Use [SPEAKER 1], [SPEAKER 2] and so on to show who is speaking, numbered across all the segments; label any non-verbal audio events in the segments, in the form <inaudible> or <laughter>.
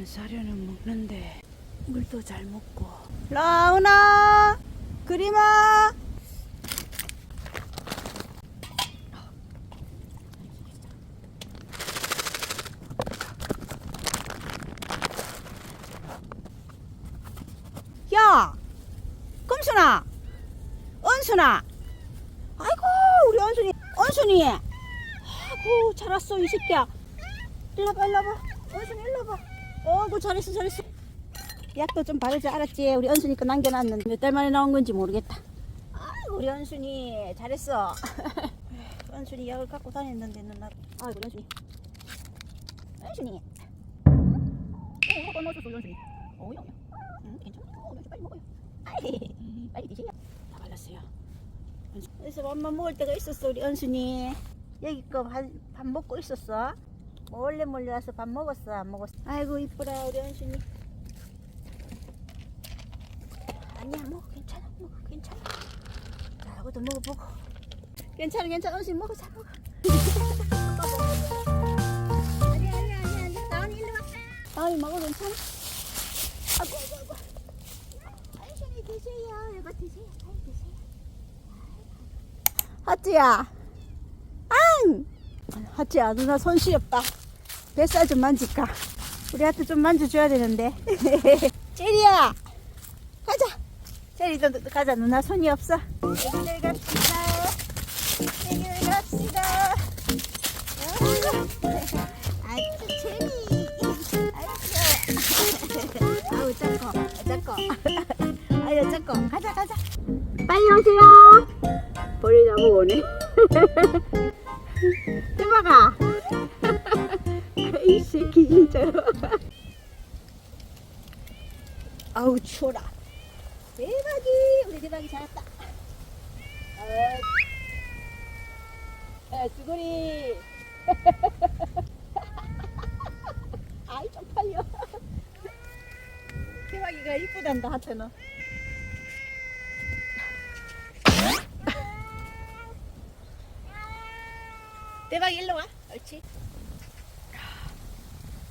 [SPEAKER 1] 같은 사료는 먹는데 물도 잘 먹고. 라은아 그림아 야! 끔순아! 은순아! 아이고 우리 은순이 은순이! 아이고 잘 왔어 이 새끼야. 일로 와봐 일로 와봐. 은순이 일로 와봐 어이구 잘했어 잘했어. 약도 좀 바르지 알았지? 우리 은순이 거 남겨놨는데 몇 달 만에 나온 건지 모르겠다. 아이고 우리 은순이 잘했어. <laughs> 은순이 약을 갖고 다녔는데 누나 아이고 은순이. 은순이. 어, 이거 꺼내줬어 은순이. 어우야 응, 괜찮아. 어, 은순 빨리 먹어요. 아이, 빨리 드세요 다 발랐어요. 그래서 밥만 먹을 때가 있었어 우리 은순이. 여기 거밥 밥 먹고 있었어 몰래 몰래 와서 밥 먹었어 안 먹었어? 아이고 이쁘라 우리 은순이. 아니야 먹어 괜찮아 먹어 괜찮아. 자 이것도 먹어보고. 괜찮아 괜찮아 은순이 먹어 잘 먹어. 아니 먹어 괜찮아 아이고 아이고 아이고 은순이 드세요. 이거 드세요. 잘 드세요. 하트야. 앙! 하트야 누나 손 시렵다 뱃살 좀 만질까? 우리 하트 좀 만져줘야 되는데. <laughs> 제리야! 가자! 제리도 가자 누나. 손이 없어. 여기를 갑시다. 여기를 갑시다. 아이고. 아이고 아우 작고 작고 아유 작고 가자 가자. 빨리 오세요. 나보고 오네 <laughs> 이 새끼 진짜로. 아우 추워라. 대박이. 우리 대박이 잘했다. 아, 수고리. <laughs> 아이 쪽팔려. 대박이가 이쁘단다 하트는. 대박이 일로 와. 옳지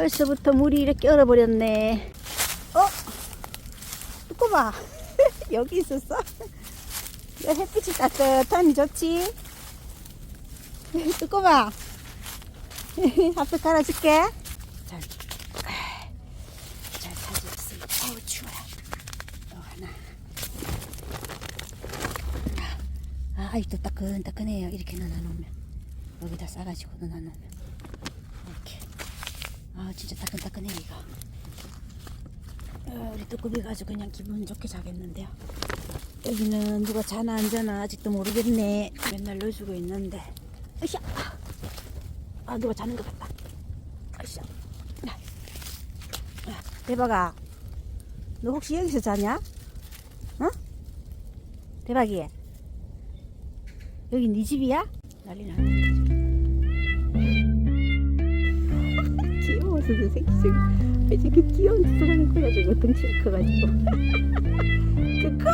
[SPEAKER 1] 벌써부터 물이 이렇게 얼어버렸네. 어? 뚜꼬 봐 <laughs> 여기 있었어? 야, 햇빛이 따뜻하니 좋지? <laughs> 뚜꼬 봐 <laughs> 앞에 깔아줄게. 잘, 잘 찾았습니다 어우 추워라 또 하나. 아, 아직도 따끈따끈해요. 이렇게 넣어놓으면. 여기다 싸가지고 이렇게 아 진짜 따끈따끈해 이거 어, 우리 뚜꾸비 가지고 그냥 기분 좋게 자겠는데요? 여기는 누가 자나 안 자나 아직도 모르겠네. 맨날 넣어주고 있는데. 으쌰! 아 누가 자는 것 같다. 으쌰! 아, 아, 대박아. 너 혹시 여기서 자냐? 어? 대박이 여기 네 집이야? 난리 났네 귀여워서 저 새끼 지금 왜 저렇게 귀여운 짓을 하는 거야 저거 덩치가 커가지고. 그거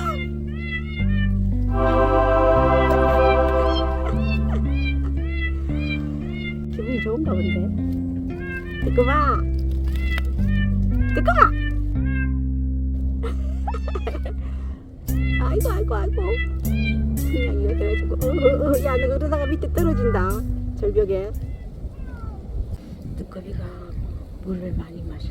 [SPEAKER 1] <laughs> 기분이 좋은가 본데? 듣고 봐 <laughs> 아이고 아이고 아이고. 이거 돼가지고 어, 어, 어, 그러다가 밑에 떨어진다. 절벽에. 두꺼비가 물을 많이 마셔